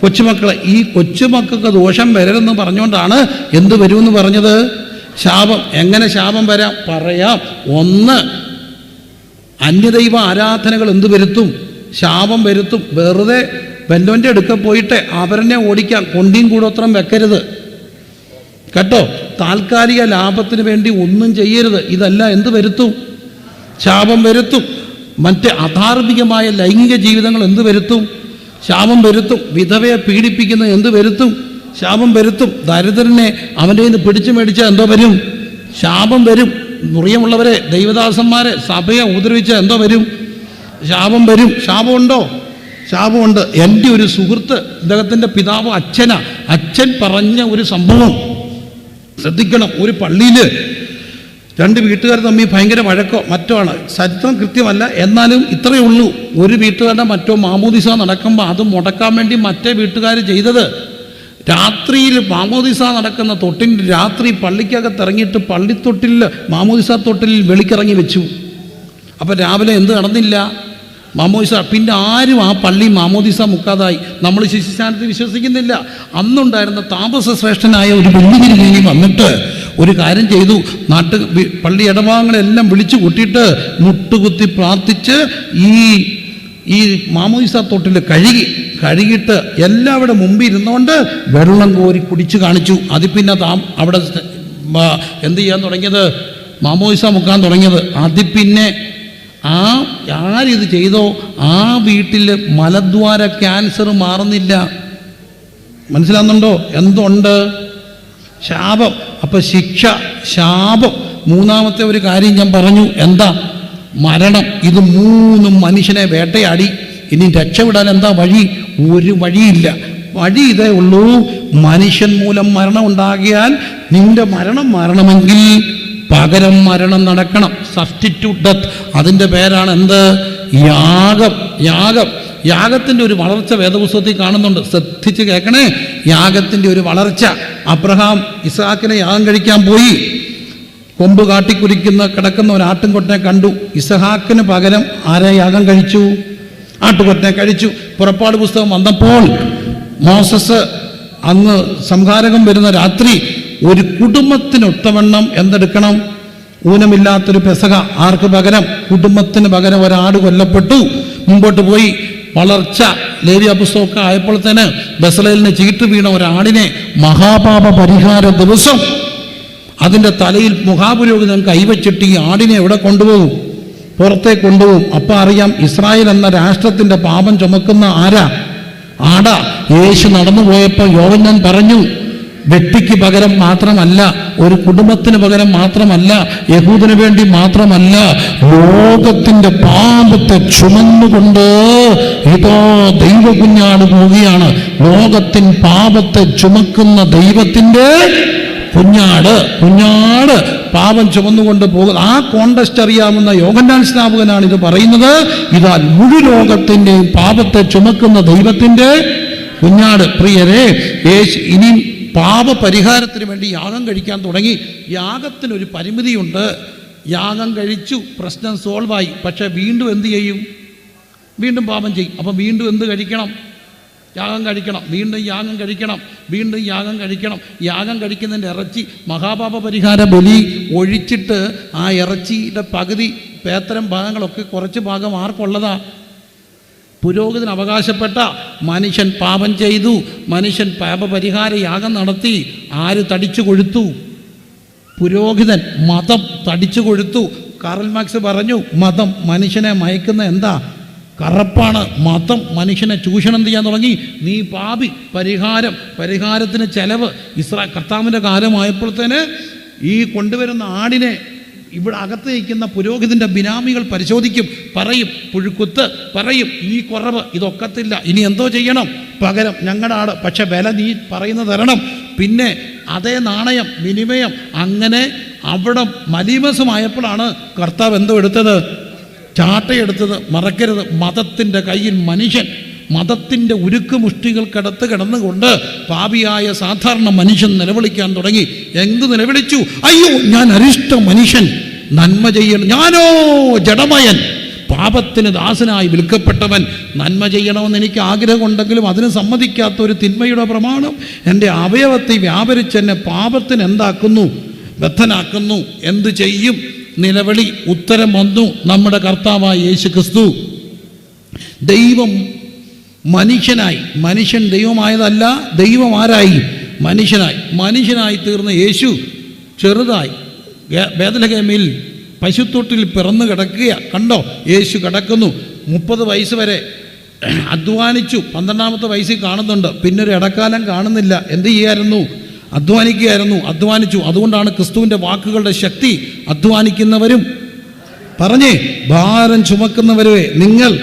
കൊച്ചുമക്കളെ. ഈ കൊച്ചുമക്കൾക്ക് ദോഷം വരരുതെന്ന് പറഞ്ഞുകൊണ്ടാണ് എന്ത് വരുമെന്ന് പറഞ്ഞത്? ശാപം. എങ്ങനെ ശാപം വരാം? പറയാം. ഒന്ന് അന്യദൈവ ആരാധനകൾ എന്ത് വരുത്തും? ശാപം വരുത്തും. വെറുതെ വല്ലവന്റെ അടുക്ക പോയിട്ട് അവരനെ ഓടിക്കാം. കൊണ്ടിയും കൂടോത്രം വെക്കരുത്. കേട്ടോ? താൽക്കാലിക ലാഭത്തിന് വേണ്ടി ഒന്നും ചെയ്യരുത്. ഇതല്ല എന്ത് വരുത്തും? ശാപം വരുത്തും. മറ്റ് അധാർമികമായ ലൈംഗിക ജീവിതങ്ങൾ എന്ത് വരുത്തും? ശാപം വരുത്തും. വിധവയെ പീഡിപ്പിക്കുന്ന എന്ത് വരുത്തും? ശാപം വരുത്തും. ദരിദ്രനെ അവന്റെ നിന്ന് പിടിച്ചു മേടിച്ചാൽ എന്തോ വരും. ശാപം വരും. മുറിയമുള്ളവരെ ദൈവദാസന്മാരെ സഭയെ ഉപദ്രവിച്ചാൽ എന്തോ വരും. ശാപം വരും. ശാപമുണ്ടോ? ശാപമുണ്ട്. എന്റെ ഒരു സുഹൃത്ത് ഇദ്ദേഹത്തിന്റെ പിതാവ് അച്ഛനാ. അച്ഛൻ പറഞ്ഞ ഒരു സംഭവം. ശ്രദ്ധിക്കണം. ഒരു പള്ളിയിൽ രണ്ട് വീട്ടുകാർ തമ്മിൽ ഭയങ്കര വഴക്കോ മറ്റോ ആണ്. ചരിത്രം കൃത്യമല്ല. എന്നാലും ഇത്രയേ ഉള്ളൂ. ഒരു വീട്ടുകാരുടെ മറ്റോ മാമോദിസ നടക്കുമ്പോൾ അത് മുടക്കാൻ വേണ്ടി മറ്റേ വീട്ടുകാർ ചെയ്തത്. രാത്രിയിൽ മാമോദിസ നടക്കുന്ന തൊട്ടിൽ രാത്രി പള്ളിക്കകത്ത് ഇറങ്ങിയിട്ട് പള്ളിത്തൊട്ടിൽ മാമോദിസ തൊട്ടിൽ വെളിക്കിറങ്ങി വെച്ചു. അപ്പം രാവിലെ എന്ത് നടന്നില്ല? മാമോദിസ പിന്നെ ആരും ആ പള്ളി മാമോദിസ മുക്കാതായി. നമ്മൾ ശിശുസ്ഥാനത്ത് വിശ്വസിക്കുന്നില്ല. അന്നുണ്ടായിരുന്ന താമസ ശ്രേഷ്ഠനായ ഒരു ബന്ധുവിനെയും വന്നിട്ട് ഒരു കാര്യം ചെയ്തു. നാട്ട് പള്ളി ഇടഭാഗങ്ങളെല്ലാം വിളിച്ചു കൂട്ടിയിട്ട് മുട്ടുകുത്തി പ്രാർത്ഥിച്ച് ഈ ഈ മാമോദിസ തൊട്ടിൽ കഴുകി. കഴുകിയിട്ട് എല്ലാവരുടെ മുമ്പിൽ ഇരുന്നുകൊണ്ട് വെള്ളം കോരി കുടിച്ച് കാണിച്ചു. അതിൽ പിന്നെ താം അവിടെ എന്ത് ചെയ്യാൻ തുടങ്ങിയത്? മാമോയിസ മുക്കാൻ തുടങ്ങിയത്. അതിൽ പിന്നെ ആ ആരിത് ചെയ്തോ? ആ വീട്ടിൽ മലദ്വാര ക്യാൻസർ മാറുന്നില്ല. മനസ്സിലാകുന്നുണ്ടോ എന്തുണ്ട്? ശാപം. അപ്പം ശിക്ഷ ശാപം. മൂന്നാമത്തെ ഒരു കാര്യം ഞാൻ പറഞ്ഞു. എന്താ? മരണം. ഇത് മൂന്നും മനുഷ്യനെ വേട്ടയാടി. ഇനി രക്ഷപ്പെടാൻ എന്താ വഴി? ഒരു വഴിയില്ല. വഴി ഇതേ ഉള്ളൂ. മനുഷ്യൻ മൂലം മരണം ഉണ്ടാകിയാൽ നിന്റെ മരണം മരണമെങ്കിൽ പകരം മരണം നടക്കണം. സബ്സ്റ്റിറ്റ്യൂട്ട് ഡെത്ത് അതിന്റെ പേരാണ് എന്ത്? യാഗം. യാഗം. യാഗത്തിന്റെ ഒരു വളർച്ച വേദപുസ്തകത്തിൽ കാണുന്നുണ്ട്. ശ്രദ്ധിച്ച് കേൾക്കണേ. യാഗത്തിന്റെ ഒരു വളർച്ച. അബ്രഹാം ഇസാക്കിനെ യാഗം കഴിക്കാൻ പോയി. കൊമ്പ് കാട്ടിക്കുരിക്കുന്ന കിടക്കുന്ന ഒരു ആട്ടിൻകൊറ്റനെ കണ്ടു. ഇസഹാക്കിന് പകരം ആരെ യാഗം കഴിച്ചു? ആട്ടുകൊറ്റനെ കഴിച്ചു. പുറപ്പാട് പുസ്തകം വന്നപ്പോൾ മോസസ് അന്ന് സംഹാരകം വരുന്ന രാത്രി ഒരു കുടുംബത്തിനൊത്തവണ്ണം എന്തെടുക്കണം? ഊനമില്ലാത്തൊരു പെസക. ആർക്ക് പകരം? കുടുംബത്തിന് പകരം ഒരാട് കൊല്ലപ്പെട്ടു. മുമ്പോട്ട് പോയി വളർച്ച. ലേരിയ പുസ്തകമൊക്കെ ആയപ്പോൾ തന്നെ ബസലേലിന് ചീട്ട് വീണ ഒരാടിനെ മഹാപാപ പരിഹാര ദിവസം അതിന്റെ തലയിൽ മുഖാപുരോഹിതൻ കൈവച്ചിട്ട് ഈ ആടിനെ എവിടെ കൊണ്ടുപോകും? പുറത്തേക്ക് കൊണ്ടുപോകും. അപ്പം അറിയാം ഇസ്രായേൽ എന്ന രാഷ്ട്രത്തിന്റെ പാപം ചുമക്കുന്ന ആരാ? ആടാ. യേശു നടന്നു പോയപ്പോൾ യോവന്നാൻ പറഞ്ഞു വ്യക്തിക്ക് പകരം മാത്രമല്ല ഒരു കുടുംബത്തിന് പകരം മാത്രമല്ല യഹൂദിന് വേണ്ടി മാത്രമല്ല ലോകത്തിന്റെ പാപത്തെ ചുമന്നുകൊണ്ട് ഇതോ ദൈവകുഞ്ഞാട് പോവുകയാണ്. ലോകത്തിൻ പാപത്തെ ചുമക്കുന്ന ദൈവത്തിന്റെ കുഞ്ഞാട് കുഞ്ഞാട് പാപം ചുമന്നുകൊണ്ട് പോകുക ആ കോണ്ടസ്റ്റ് അറിയാവുന്ന യോഗന്നാൻ സ്നാപകനാണ് ഇത് പറയുന്നത്. ഇതാ മുഴു ലോകത്തിന്റെയും പാപത്തെ ചുമക്കുന്ന ദൈവത്തിന്റെ കുഞ്ഞാട്. പ്രിയരെ യേശു ഇനി പാപപരിഹാരത്തിന് വേണ്ടി യാഗം കഴിക്കാൻ തുടങ്ങി. യാഗത്തിനൊരു പരിമിതിയുണ്ട്. യാഗം കഴിച്ചു പ്രശ്നം സോൾവായി പക്ഷേ വീണ്ടും എന്ത് ചെയ്യും? വീണ്ടും പാപം ചെയ്യും. അപ്പം വീണ്ടും എന്ത് കഴിക്കണം? യാഗം കഴിക്കണം. വീണ്ടും യാഗം കഴിക്കണം. വീണ്ടും യാഗം കഴിക്കണം. യാഗം കഴിക്കുന്നതിന്റെ ഇറച്ചി മഹാപാപ പരിഹാര ബലി ഒഴിച്ചിട്ട് ആ ഇറച്ചിയുടെ പകുതി പേത്തരം ഭാഗങ്ങളൊക്കെ കുറച്ച് ഭാഗം ആർക്കുള്ളതാ? പുരോഹിതൻ അവകാശപ്പെട്ട മനുഷ്യൻ പാപം ചെയ്തു. മനുഷ്യൻ പാപപരിഹാര യാഗം നടത്തി. ആര് തടിച്ചു കൊഴുത്തു? പുരോഹിതൻ മതം തടിച്ചു കൊഴുത്തു. കാറൽ മാക്സ് പറഞ്ഞു മതം മനുഷ്യനെ മയക്കുന്ന എന്താ? കറപ്പാണ്. മതം മനുഷ്യനെ ചൂഷണം ചെയ്യാൻ തുടങ്ങി. നീ പാപി പരിഹാരം പരിഹാരത്തിന് ചെലവ്. ഇസ്രാ കർത്താവിന്റെ കാലമായപ്പോഴത്തേന് ഈ കൊണ്ടുവരുന്ന ആടിനെ ഇവിടെ അകത്ത് നിൽക്കുന്ന പുരോഹിതന്റെ ബിനാമികൾ പരിശോധിക്കും. പറയും പുഴുക്കുത്ത് പറയും ഈ കുറവ് ഇതൊക്കത്തില്ല. ഇനി എന്തോ ചെയ്യണം? പകരം ഞങ്ങളുടെ ആട് പക്ഷെ വില നീ പറയുന്ന തരണം. പിന്നെ അതേ നാണയം വിനിമയം അങ്ങനെ അവിടെ മലീമസമായപ്പോഴാണ് കർത്താവ് എന്തോ എടുത്തത്? ചാട്ടയെടുത്തത് മറക്കരുത്. മതത്തിന്റെ കയ്യിൽ മനുഷ്യൻ മതത്തിന്റെ ഉരുക്ക് മുഷ്ടികൾക്കടുത്ത് കിടന്നുകൊണ്ട് പാപിയായ സാധാരണ മനുഷ്യൻ നിലവിളിക്കാൻ തുടങ്ങി. എന്ത് നിലവിളിച്ചു? അയ്യോ ഞാൻ അരിഷ്ട മനുഷ്യൻ നന്മ ചെയ്യണം ഞാനോ ജഡമയൻ പാപത്തിന് ദാസനായി വിൽക്കപ്പെട്ടവൻ നന്മ ചെയ്യണമെന്ന് എനിക്ക് ആഗ്രഹമുണ്ടെങ്കിലും അതിന് സമ്മതിക്കാത്ത ഒരു തിന്മയുടെ പ്രമാണം എന്റെ അവയവത്തെ വ്യാപരിച്ചെന്നെ പാപത്തിന് എന്താക്കുന്നു ബദ്ധനാക്കുന്നു. എന്തു ചെയ്യും? നിലവിളി ഉത്തരം വന്നു നമ്മുടെ കർത്താവായ യേശു ക്രിസ്തു ദൈവം മനുഷ്യനായി മനുഷ്യൻ ദൈവമായതല്ല ദൈവം ആരായി? മനുഷ്യനായി. മനുഷ്യനായി തീർന്ന യേശു ചെറുതായി വേദലഹേമിൽ പശുത്തൊട്ടിൽ പിറന്നു കിടക്കുക കണ്ടോ? യേശു കിടക്കുന്നു. മുപ്പത് വയസ്സ് വരെ അധ്വാനിച്ചു. പന്ത്രണ്ടാമത്തെ വയസ്സിൽ കാണുന്നുണ്ട്. പിന്നെ ഒരു ഇടക്കാലം കാണുന്നില്ല. എന്ത് ചെയ്യായിരുന്നു? അധ്വാനിക്കുകയായിരുന്നു അധ്വാനിച്ചു. അതുകൊണ്ടാണ് ക്രിസ്തുവിന്റെ വാക്കുകളുടെ ശക്തി അധ്വാനിക്കുന്നവരും പറഞ്ഞേ ഭാരം ചുമക്കുന്നവരെ നിങ്ങൾ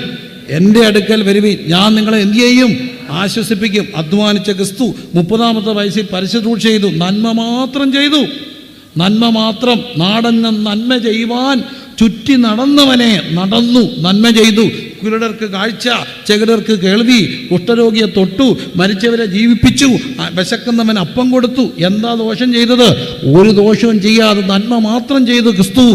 എന്റെ അടുക്കൽ വരുവി. ഞാൻ നിങ്ങളെ എന്ത് ചെയ്യും? ആശ്വസിപ്പിക്കും. അധ്വാനിച്ച ക്രിസ്തു മുപ്പതാമത്തെ വയസ്സിൽ പരിശുദ്ധ ചെയ്തു. നന്മ മാത്രം ചെയ്തു. നന്മ മാത്രം. നാടന്ന നന്മ ചെയ്യുവാൻ ചുറ്റി നടന്നവനെ നടന്നു നന്മ ചെയ്തു. കുരുടർക്ക് കാഴ്ച ചെകിടർക്ക് കേൾവി കുഷ്ഠരോഗിയെ തൊട്ടു മരിച്ചവരെ ജീവിപ്പിച്ചു വിശക്കുന്നവൻ അപ്പം കൊടുത്തു. എന്താ ദോഷം ചെയ്തത്? ഒരു ദോഷവും ചെയ്യാതെ നന്മ മാത്രം ചെയ്തു ക്രിസ്തു.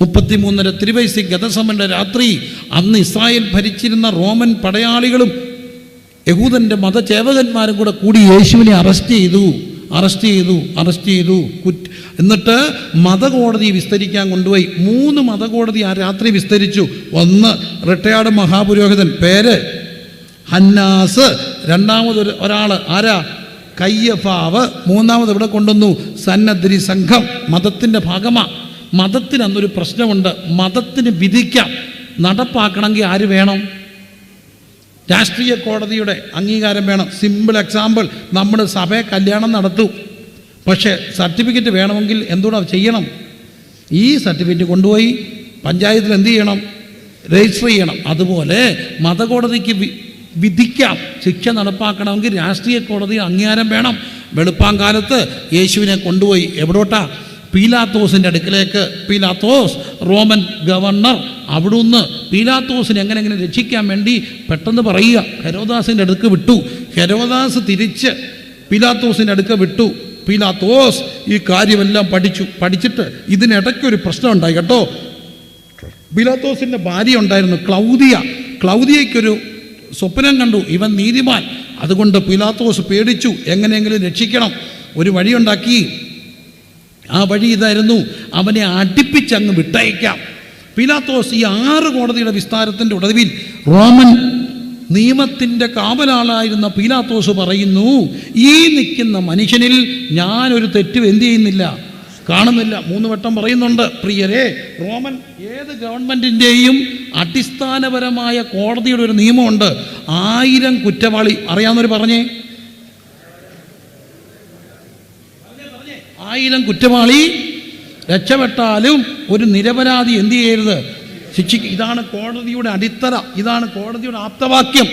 മുപ്പത്തിമൂന്നര തിരുവൈസി ഗതസമന്റെ രാത്രി അന്ന് ഇസ്രായേൽ ഭരിച്ചിരുന്ന റോമൻ പടയാളികളും യഹൂദന്റെ മതചേവകന്മാരും കൂടെ കൂടി യേശുവിനെ അറസ്റ്റ് ചെയ്തു. അറസ്റ്റ് ചെയ്തു അറസ്റ്റ് ചെയ്തു കുറ്റ. എന്നിട്ട് മതകോടതി വിസ്തരിക്കാൻ കൊണ്ടുപോയി. മൂന്ന് മതകോടതി ആ രാത്രി വിസ്തരിച്ചു. ഒന്ന് റിട്ടയർഡ് മഹാപുരോഹിതൻ പേര് ഹന്നാസ്. രണ്ടാമതൊരു ഒരാൾ ആരാ? കയ്യഫാവ്. മൂന്നാമത് ഇവിടെ കൊണ്ടുവന്നു സന്നദ്ധരി സംഘം. മതത്തിന്റെ ഭാഗമാണ് മതത്തിന് അന്നൊരു പ്രശ്നമുണ്ട്. മതത്തിന് വിധിക്കാം. നടപ്പാക്കണമെങ്കിൽ ആര് വേണം? രാഷ്ട്രീയ കോടതിയുടെ അംഗീകാരം വേണം. സിമ്പിൾ എക്സാമ്പിൾ നമ്മൾ സഭയെ കല്യാണം നടത്തും. പക്ഷേ സർട്ടിഫിക്കറ്റ് വേണമെങ്കിൽ എന്തുകൂടെ ചെയ്യണം? ഈ സർട്ടിഫിക്കറ്റ് കൊണ്ടുപോയി പഞ്ചായത്തിൽ എന്ത് ചെയ്യണം? രജിസ്റ്റർ ചെയ്യണം. അതുപോലെ മതകോടതിക്ക് വിധിക്കാം. ശിക്ഷ നടപ്പാക്കണമെങ്കിൽ രാഷ്ട്രീയ കോടതി അംഗീകാരം വേണം. വെളുപ്പാങ്കാലത്ത് യേശുവിനെ കൊണ്ടുപോയി. എവിടോട്ടാ? പീലാത്തോസിന്റെ അടുക്കിലേക്ക്. പീലാത്തോസ് റോമൻ ഗവർണർ അവിടുന്ന് പീലാത്തോസിനെ എങ്ങനെ എങ്ങനെ രക്ഷിക്കാൻ വേണ്ടി പെട്ടെന്ന് പറയുക. ഹെരോദാസിന്റെ അടുക്ക് വിട്ടു. ഹരോദാസ് തിരിച്ച് പീലാത്തോസിന്റെ അടുക്ക് വിട്ടു. പീലാത്തോസ് ഈ കാര്യമെല്ലാം പഠിച്ചു. പഠിച്ചിട്ട് ഇതിനിടയ്ക്കൊരു പ്രശ്നം ഉണ്ടായി കേട്ടോ. പീലാത്തോസിന്റെ ഭാര്യ ഉണ്ടായിരുന്നു ക്ലൗദിയ. ക്ലൗദിയയ്ക്കൊരു സ്വപ്നം കണ്ടു. ഇവൻ നീതിമാൻ. അതുകൊണ്ട് പീലാത്തോസ് പേടിച്ചു. എങ്ങനെയെങ്കിലും രക്ഷിക്കണം. ഒരു വഴിയുണ്ടാക്കി. ആ വഴി ഇതായിരുന്നു. അവനെ അടുപ്പിച്ചങ്ങ് വിട്ടയക്കാം. പിലാത്തോസ് ഈ ആറ് കോടതിയുടെ വിസ്താരത്തിന്റെ ഒടുവിൽ റോമൻ നിയമത്തിന്റെ കാവലാളായിരുന്ന പീലാത്തോസ് പറയുന്നു ഈ നിൽക്കുന്ന മനുഷ്യനിൽ ഞാനൊരു തെറ്റും എന്തു ചെയ്യുന്നില്ല? കാണുന്നില്ല. മൂന്ന് വട്ടം പറയുന്നുണ്ട്. പ്രിയരെ റോമൻ ഏത് ഗവൺമെന്റിന്റെയും അടിസ്ഥാനപരമായ കോടതിയുടെ ഒരു നിയമമുണ്ട്. ആയിരം കുറ്റവാളി. അറിയാവുന്നവർ പറഞ്ഞേ? ആയിരം കുറ്റവാളി രക്ഷപ്പെട്ടാലും ഒരു നിരപരാധി എന്ത് ചെയ്യരുത്? ശിക്ഷിക്ക ഇതാണ് കോടതിയുടെ അടിത്തറ ഇതാണ് കോടതിയുടെ ആപ്തവാക്യം.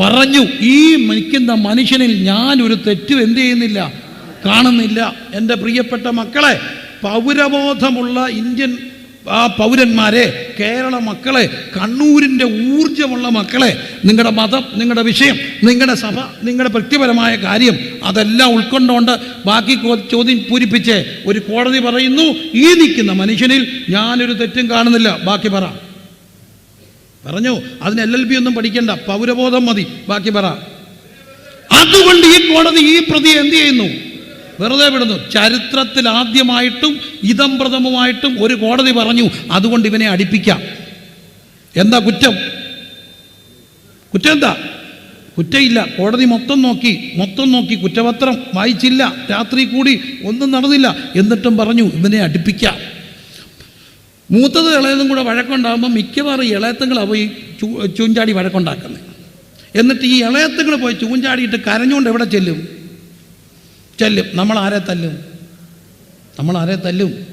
പറഞ്ഞു ഈ നിൽക്കുന്ന മനുഷ്യനിൽ ഞാൻ ഒരു തെറ്റും എന്ത് ചെയ്യുന്നില്ല? കാണുന്നില്ല. എന്റെ പ്രിയപ്പെട്ട മക്കളെ പൗരബോധമുള്ള ഇന്ത്യൻ ആ പൗരന്മാരെ കേരള മക്കളെ കണ്ണൂരിന്റെ ഊർജമുള്ള മക്കളെ നിങ്ങളുടെ മതം നിങ്ങളുടെ വിഷയം നിങ്ങളുടെ സഭ നിങ്ങളുടെ വ്യക്തിപരമായ കാര്യം അതെല്ലാം ഉൾക്കൊണ്ടുകൊണ്ട് ബാക്കി ചോദ്യം പൂരിപ്പിച്ച് ഒരു കോടതി പറയുന്നു ഈ നിൽക്കുന്ന മനുഷ്യനിൽ ഞാനൊരു തെറ്റും കാണുന്നില്ല. ബാക്കി പറ. പറഞ്ഞു അതിന് എൽ എൽ ബി ഒന്നും പഠിക്കണ്ട. പൗരബോധം മതി. ബാക്കി പറ. അതുകൊണ്ട് ഈ കോടതി ഈ പ്രതി എന്ത് ചെയ്യുന്നു? വെറുതെ വിടുന്നു. ചരിത്രത്തിൽ ആദ്യമായിട്ടും ഇതം പ്രഥമമായിട്ടും ഒരു കോടതി പറഞ്ഞു അതുകൊണ്ട് ഇവനെ അടിപ്പിക്കാം. എന്താ കുറ്റം? കുറ്റം എന്താ കുറ്റയില്ല കോടതി മൊത്തം നോക്കി മൊത്തം നോക്കി കുറ്റപത്രം വായിച്ചില്ല. രാത്രി കൂടി ഒന്നും നടന്നില്ല. എന്നിട്ടും പറഞ്ഞു ഇവനെ അടുപ്പിക്കാം. മൂത്തത് ഇളയതും കൂടെ വഴക്കുണ്ടാകുമ്പോൾ മിക്കവാറും ഇളയത്തുങ്ങളാണ് പോയി ചൂ ചൂഞ്ചാടി വഴക്കുണ്ടാക്കുന്നത്. എന്നിട്ട് ഈ ഇളയത്തുങ്ങൾ പോയി ചൂഞ്ചാടിയിട്ട് കരഞ്ഞുകൊണ്ട് എവിടെ ചെല്ലും? ചെല്ലും. നമ്മൾ ആരെ തല്ലും. നമ്മൾ ആരെ തല്ലും.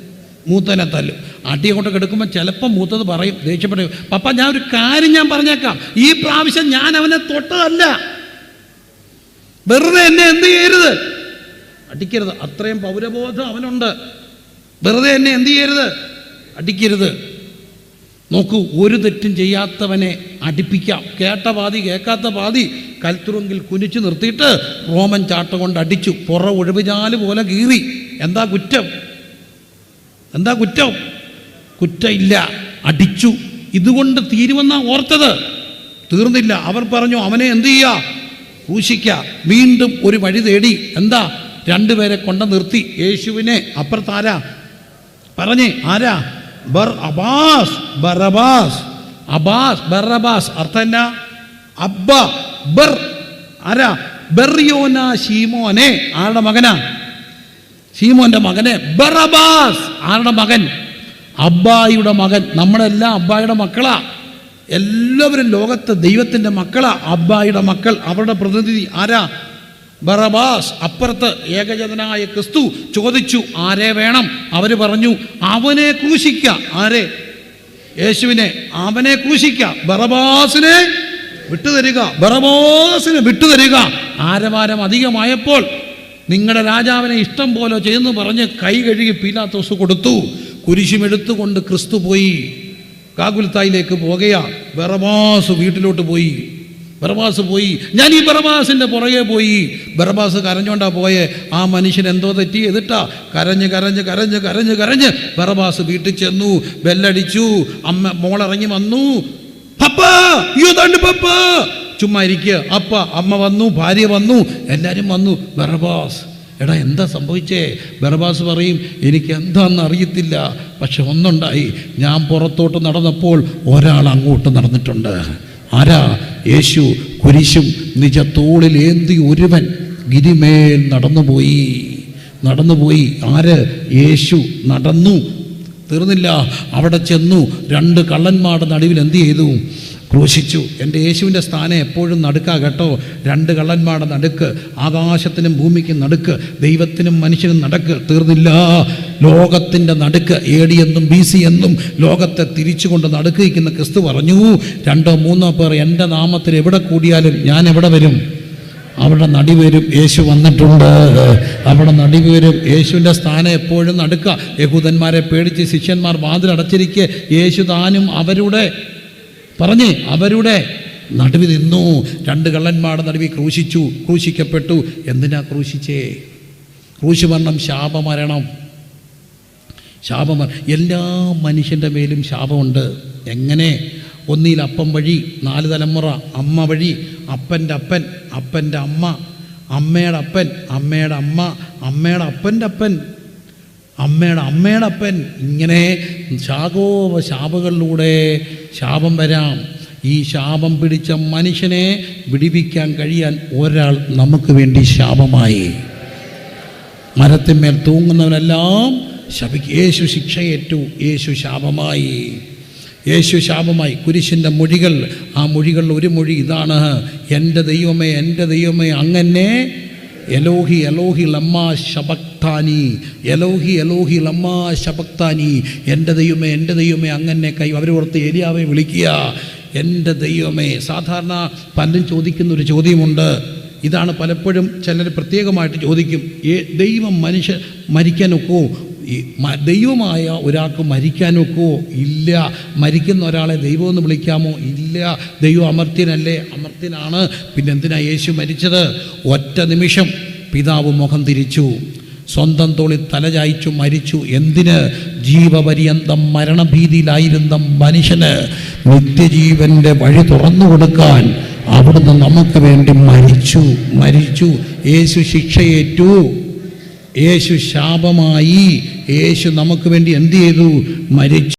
മൂത്തനെ തല്ലും. അടിയെ കൊണ്ട് എടുക്കുമ്പോൾ ചിലപ്പോൾ മൂത്തത് പറയും ദേഷ്യപ്പെട്ടു പപ്പ ഞാൻ ഒരു കാര്യം ഞാൻ പറഞ്ഞേക്കാം. ഈ പ്രാവശ്യം ഞാൻ അവനെ തൊട്ടതല്ല. വെറുതെ എന്നെ എന്ത് ചെയ്യരുത്. അടിക്കരുത്. അത്രയും പൗരബോധം അവനുണ്ട്. വെറുതെ എന്നെ എന്ത് ചെയ്യരുത്. അടിക്കരുത്. നോക്കൂ ഒരു തെറ്റും ചെയ്യാത്തവനെ അടിപ്പിക്കാം. കേട്ട പാതി കേൾക്കാത്ത പാതി കൽത്തുറുങ്കിൽ കുനിച്ചു നിർത്തിയിട്ട് റോമൻ ചാട്ട കൊണ്ട് അടിച്ചു. പുറ ഒഴിവുചാൽ പോലെ കീറി. എന്താ കുറ്റം? എന്താ കുറ്റം? കുറ്റമില്ല. അടിച്ചു. ഇതുകൊണ്ട് തീരുമെന്നാ ഓർത്തത്. തീർന്നില്ല. അവർ പറഞ്ഞു അവനെ എന്ത് ചെയ്യാ? ക്രൂശിക്ക. വീണ്ടും ഒരു വഴി തേടി. എന്താ? രണ്ടുപേരെ കൊണ്ട നിർത്തി. യേശുവിനെ അപ്പുറത്താരാ? പറഞ്ഞേ ആരാ? ബർ അബാസ് ബറബാസ് അബാസ്. ബറബാസ് അർത്ഥം എന്നാ? അബ്ബ ബർ. ആരാ? ബെറിയോന ഷീമോനെ ആരുടെ മകനാ? ഷീമോന്റെ മകനെ. ബറബാസ് ആരുടെ മകൻ? അബ്ബായിയുടെ മകൻ. നമ്മളെല്ലാം അബ്ബായിയുടെ മക്കളാ. എല്ലാവരും ലോകത്ത് ദൈവത്തിന്റെ മക്കളാ. അബ്ബായിയുടെ മക്കൾ. അവരുടെ പ്രതിനിധി ആരാ? ബറബാസ് അപ്പുറത്ത് ഏകജതനായ ക്രിസ്തു ചോദിച്ചു ആരെ വേണം? അവർ പറഞ്ഞു അവനെ ക്രൂശിക്ക. ആരെ? യേശുവിനെ. അവനെ ക്രൂശിക്ക. ബറബാസിനെ വിട്ടുതരിക. ബറബാസിനെ വിട്ടുതരിക. ആരവാരം അധികമായപ്പോൾ നിങ്ങളുടെ രാജാവിനെ ഇഷ്ടം പോലെ ചെയ്യുന്നു പറഞ്ഞ് കൈ കഴുകി പീലാത്തോസ് കൊടുത്തു. കുരിശുമെടുത്തുകൊണ്ട് ക്രിസ്തു പോയി. കാകുൽത്തായിലേക്ക് പോകുക ബറബാസ് വീട്ടിലോട്ട് പോയി. ബറബാസ് പോയി. ഞാൻ ഈ ബറബാസിന്റെ പുറകെ പോയി. ബറബാസ് കരഞ്ഞോണ്ടാ പോയേ. ആ മനുഷ്യൻ എന്തോ തെറ്റി ചെയ്തിട്ടാ കരഞ്ഞ് കരഞ്ഞ് കരഞ്ഞ് കരഞ്ഞ് കരഞ്ഞ് ബറബാസ് വീട്ടിൽ ചെന്നു. ബെല്ലടിച്ചു. അമ്മ മോളിറങ്ങി വന്നു. ചുമ്മാ ഇരിക്കുക. അപ്പ അമ്മ വന്നു ഭാര്യ വന്നു. എല്ലാവരും വന്നു. ബറബാസ് എടാ എന്താ സംഭവിച്ചേ? ബറബാസ് പറയും എനിക്ക് എന്താണെന്ന് അറിയത്തില്ല. പക്ഷെ ഒന്നുണ്ടായി. ഞാൻ പുറത്തോട്ട് നടന്നപ്പോൾ ഒരാൾ അങ്ങോട്ട് നടന്നിട്ടുണ്ട്. ആരാ? യേശു കുരിശും നിജത്തോളിലേന്തി ഒരുവൻ ഗിരിമേൽ നടന്നുപോയി. നടന്നുപോയി. ആര്? യേശു നടന്നു. തീർന്നില്ല. അവിടെ ചെന്നു. രണ്ട് കള്ളന്മാരുടെ നടുവിൽ എന്ത് ചെയ്തു? ക്രൂശിച്ചു. എന്റെ യേശുവിന്റെ സ്ഥാനം എപ്പോഴും നടുക്കാ കേട്ടോ. രണ്ട് കള്ളന്മാരുടെ നടുക്ക് ആകാശത്തിനും ഭൂമിക്കും നടുക്ക് ദൈവത്തിനും മനുഷ്യനും നടക്ക്. തീർന്നില്ല. ലോകത്തിന്റെ നടുക്ക് എ ഡി എന്നും ബി സി എന്നും ലോകത്തെ തിരിച്ചുകൊണ്ട് നടുക്ക് നിൽക്കുന്ന ക്രിസ്തു പറഞ്ഞു രണ്ടോ മൂന്നോ പേർ എന്റെ നാമത്തിൽ എവിടെ കൂടിയാലും ഞാൻ എവിടെ വരും? അവിടെ നടിവരും യേശു വന്നിട്ടുണ്ട്. അവിടെ നടിവരും യേശുവിന്റെ സ്ഥാനം എപ്പോഴും നടുക്ക യഹൂദന്മാരെ പേടിച്ച് ശിഷ്യന്മാർ വാതിൽ വാതിലടച്ചിരിക്കെ യേശു താനും അവരുടെ. പറഞ്ഞേ അവരുടെ നടുവി നിന്നു. രണ്ട് കള്ളന്മാരുടെ നടുവിൽ ക്രൂശിച്ചു ക്രൂശിക്കപ്പെട്ടു. എന്തിനാ ക്രൂശിച്ചേ? ക്രൂശ് മരണം ശാപമരണം. ശാപമ എല്ലാ മനുഷ്യന്റെ മേലും ശാപമുണ്ട്. എങ്ങനെ? ഒന്നിൽ അപ്പം വഴി നാല് തലമുറ അമ്മ വഴി അപ്പന്റെ അപ്പൻ അപ്പന്റെ അമ്മ അമ്മയുടെ അപ്പൻ അമ്മയുടെ അമ്മ അമ്മയുടെ അപ്പന്റെ അപ്പൻ അമ്മയുടെ അമ്മയുടെ അപ്പൻ. ഇങ്ങനെ ശാഖോപ ശാപകളിലൂടെ ശാപം വരാം. ഈ ശാപം പിടിച്ച മനുഷ്യനെ വിടിവിക്കാൻ കഴിയാൻ ഒരാൾ നമുക്ക് വേണ്ടി ശാപമായി. മരത്തിന്മേൽ തൂങ്ങുന്നവനെല്ലാം ശപി യേശു ശിക്ഷയേറ്റു. യേശു ശാപമായി. യേശു ശാപമായി. കുരിശിന്റെ മൊഴികൾ ആ മൊഴികളിൽ ഒരു മൊഴി ഇതാണ്. എന്റെ ദൈവമേ എന്റെ ദൈവമേ അങ്ങനെ എലോഹി എലോഹി ലമ്മാ ശബക്താനി എലോഹി എലോഹി ലമ്മാ ശബക്താനി എന്റെ ദൈവമേ എന്റെ ദൈവമേ അങ്ങനെ കൈ അവർ ഓർത്ത് ഏരിയാവേ വിളിക്കുക. എന്റെ ദൈവമേ. സാധാരണ പലരും ചോദിക്കുന്ന ഒരു ചോദ്യമുണ്ട്. ഇതാണ് പലപ്പോഴും ചിലർ പ്രത്യേകമായിട്ട് ചോദിക്കും. ദൈവം മനുഷ്യ മരിക്കാനൊക്കുമോ ദൈവമായ ഒരാൾക്ക് മരിക്കാനൊക്കോ ഇല്ല. മരിക്കുന്ന ഒരാളെ ദൈവമെന്ന് വിളിക്കാമോ? ഇല്ല. ദൈവം അമർത്യനല്ലേ? അമർത്യനാണ്. പിന്നെ എന്തിനാ യേശു മരിച്ചത്? ഒറ്റ നിമിഷം പിതാവ് മുഖം തിരിച്ചു. സ്വന്തം തോളിൽ തലചായ്ച്ചു മരിച്ചു. എന്തിന്? ജീവപര്യന്തം മരണഭീതിയിലായിരുന്ന മനുഷ്യന് നിത്യജീവന്റെ വഴി തുറന്നു കൊടുക്കാൻ അവിടുന്ന് നമുക്ക് വേണ്ടി മരിച്ചു. മരിച്ചു. യേശു ശിക്ഷയേറ്റു. യേശു ശാപമായി. യേശു നമുക്ക് വേണ്ടി എന്ത് ചെയ്തു? മരിച്ചു.